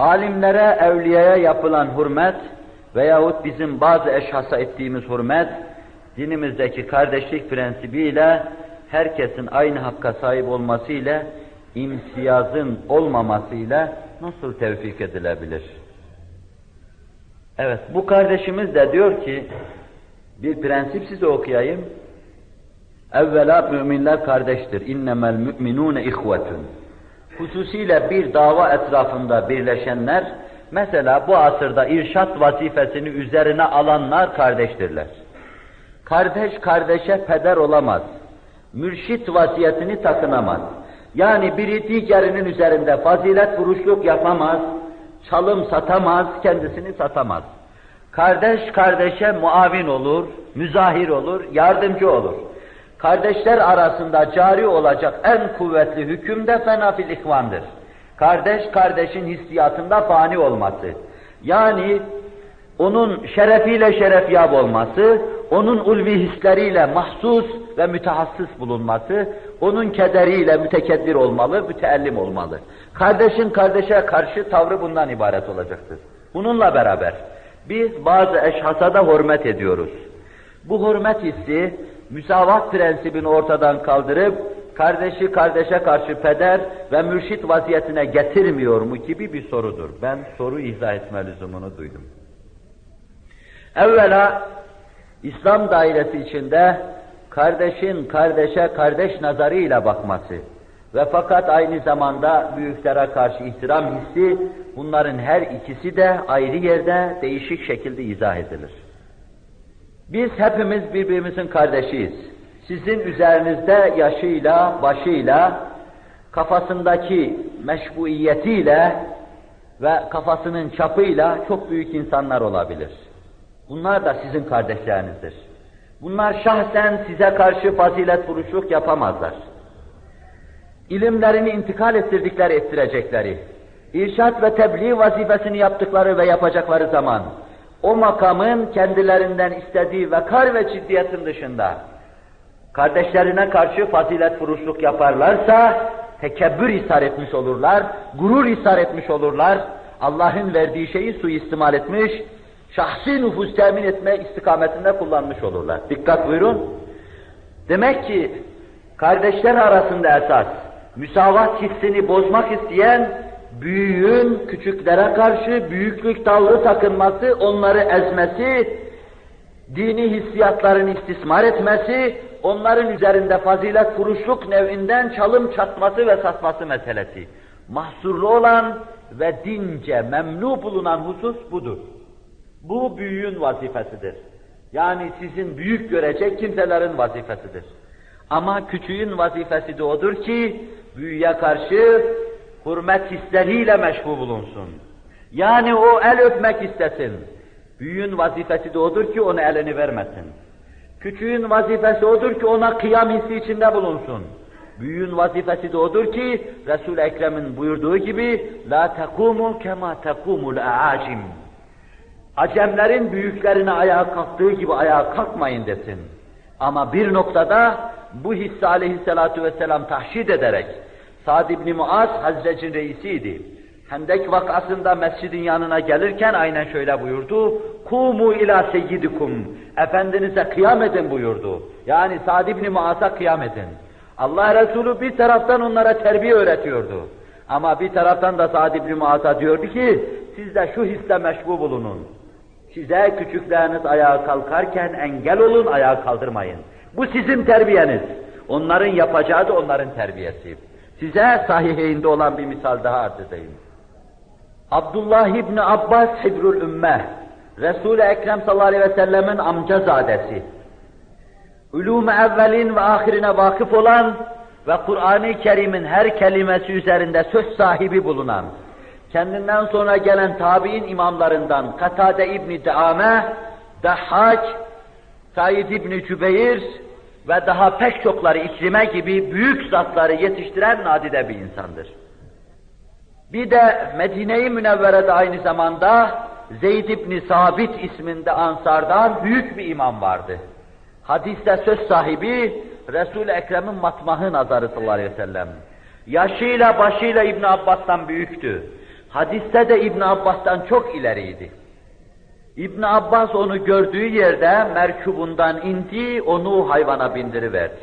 alimlere, evliyaya yapılan hürmet veyahut bizim bazı eşhasa ettiğimiz hürmet, dinimizdeki kardeşlik prensibiyle herkesin aynı hakka sahip olmasıyla imtiyazın olmamasıyla nasıl tevfik edilebilir? Evet, bu kardeşimiz de diyor ki, bir prensip size okuyayım. Evvela müminler kardeştir. İnnemel müminune ihvetun. Hususiyle bir dava etrafında birleşenler, mesela bu asırda irşat vazifesini üzerine alanlar kardeştirler. Kardeş kardeşe peder olamaz. Mürşit vaziyetini takınamaz. Yani biri diğerinin üzerinde fazilet vuruşluk yapamaz, çalım satamaz, kendisini satamaz. Kardeş kardeşe muavin olur, müzahir olur, yardımcı olur. Kardeşler arasında cari olacak en kuvvetli hüküm de fenafil ihvandır. Kardeş kardeşin hissiyatında fani olması. Yani onun şerefiyle şerefyab olması, onun ulvi hisleriyle mahsus ve mütehassıs bulunması, onun kederiyle mütekeddir olmalı, müteellim olmalı. Kardeşin kardeşe karşı tavrı bundan ibaret olacaktır. Bununla beraber biz bazı eşhasa da hürmet ediyoruz. Bu hürmet hissi, müsavat prensibini ortadan kaldırıp, kardeşi kardeşe karşı peder ve mürşit vaziyetine getirmiyor mu gibi bir sorudur. Ben soru izah etme lüzumunu duydum. Evvela, İslam dairesi içinde kardeşin kardeşe kardeş nazarıyla bakması ve fakat aynı zamanda büyüklere karşı ihtiram hissi, bunların her ikisi de ayrı yerde değişik şekilde izah edilir. Biz hepimiz birbirimizin kardeşiyiz. Sizin üzerinizde yaşıyla, başıyla, kafasındaki meşbuiyetiyle ve kafasının çapıyla çok büyük insanlar olabilir. Bunlar da sizin kardeşlerinizdir. Bunlar şahsen size karşı fazilet vuruşluk yapamazlar. İlimlerini intikal ettirdikleri ettirecekleri, irşat ve tebliğ vazifesini yaptıkları ve yapacakları zaman, o makamın kendilerinden istediği vekar ve ciddiyetin dışında, kardeşlerine karşı fazilet vuruşluk yaparlarsa, tekebbür ishar etmiş olurlar, gurur ishar etmiş olurlar, Allah'ın verdiği şeyi suistimal etmiş, şahsi nüfus temin etme istikametinde kullanmış olurlar. Dikkat buyurun. Demek ki kardeşler arasında esas müsavat hissini bozmak isteyen büyüğün küçüklere karşı büyüklük tavrı takınması, onları ezmesi, dini hissiyatlarını istismar etmesi, onların üzerinde fazilet kuruşluk nevinden çalım çatması ve satması meselesi. Mahsurlu olan ve dince memnu bulunan husus budur. Bu büyüğün vazifesidir. Yani sizin büyük görecek kimselerin vazifesidir. Ama küçüğün vazifesi de odur ki, büyüye karşı hürmet hisleriyle meşgul bulunsun. Yani o el öpmek istesin. Büyüğün vazifesi de odur ki ona elini vermesin. Küçüğün vazifesi odur ki ona kıyam hissi içinde bulunsun. Büyüğün vazifesi de odur ki Resul-i Ekrem'in buyurduğu gibi la takumu kema takumul aacim. Acemlerin büyüklerine ayağa kalktığı gibi ayağa kalkmayın desin. Ama bir noktada bu hissi aleyhissalatu vesselam tahşid ederek Sa'd ibn Muaz Hazret'in reisiydi. Hendek vakasında mescidin yanına gelirken aynen şöyle buyurdu. Kumu ila seyyidikum. Efendinize kıyam edin buyurdu. Yani Sa'd ibn Muaz'a kıyam edin. Allah Resulü bir taraftan onlara terbiye öğretiyordu. Ama bir taraftan da Sa'd ibn Muaz'a diyordu ki, siz de şu hisle meşgul bulunun. Size küçükleriniz ayağa kalkarken engel olun, ayağa kaldırmayın. Bu sizin terbiyeniz. Onların yapacağı da onların terbiyesi. Size sahiheyinde olan bir misal daha arz edeyim. Abdullah İbni Abbas Hibrul Ümmeh, Resul-i Ekrem sallallahu aleyhi ve sellemin amcazadesi. Ulûm-i evvelin ve ahirine vakıf olan ve Kur'an-ı Kerim'in her kelimesi üzerinde söz sahibi bulunan, kendinden sonra gelen tabi'in imamlarından Katade İbni Deame, Dahhac, Said İbni Cübeyr ve daha pek çokları İkrime gibi büyük zatları yetiştiren nadide bir insandır. Bir de Medine-i Münevvere'de aynı zamanda Zeyd İbni Sabit isminde Ansar'dan büyük bir imam vardı. Hadiste söz sahibi Resul-i Ekrem'in matmahı nazarı sallallahu aleyhi ve sellem. Yaşıyla başıyla İbn Abbas'tan büyüktü. Hadiste de İbn Abbas'tan çok ileriydi. İbn Abbas onu gördüğü yerde merkubundan indi, onu hayvana bindiriverdi.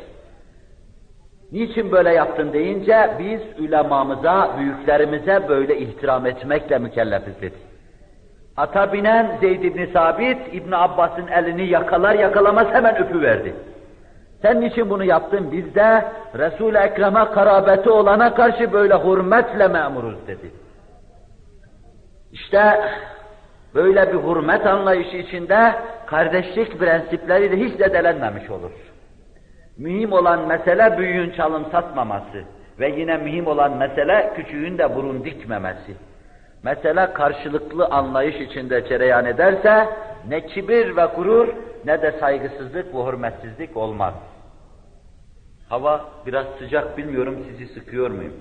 Niçin böyle yaptın deyince biz ulemamıza, büyüklerimize böyle ihtiram etmekle mükellefiz dedi. Ata binen Zeyd ibn Sabit, İbn Abbas'ın elini yakalar yakalamaz hemen öpüverdi. Sen niçin bunu yaptın? Biz de Resul-i Ekrem'e karabeti olana karşı böyle hürmetle memuruz dedi. İşte böyle bir hürmet anlayışı içinde kardeşlik prensipleri de hiç zedelenmemiş olur. Mühim olan mesele büyüğün çalım satmaması ve yine mühim olan mesele küçüğün de burun dikmemesi. Mesele karşılıklı anlayış içinde cereyan ederse ne kibir ve gurur ne de saygısızlık ve hürmetsizlik olmaz. Hava biraz sıcak bilmiyorum sizi sıkıyor muyum?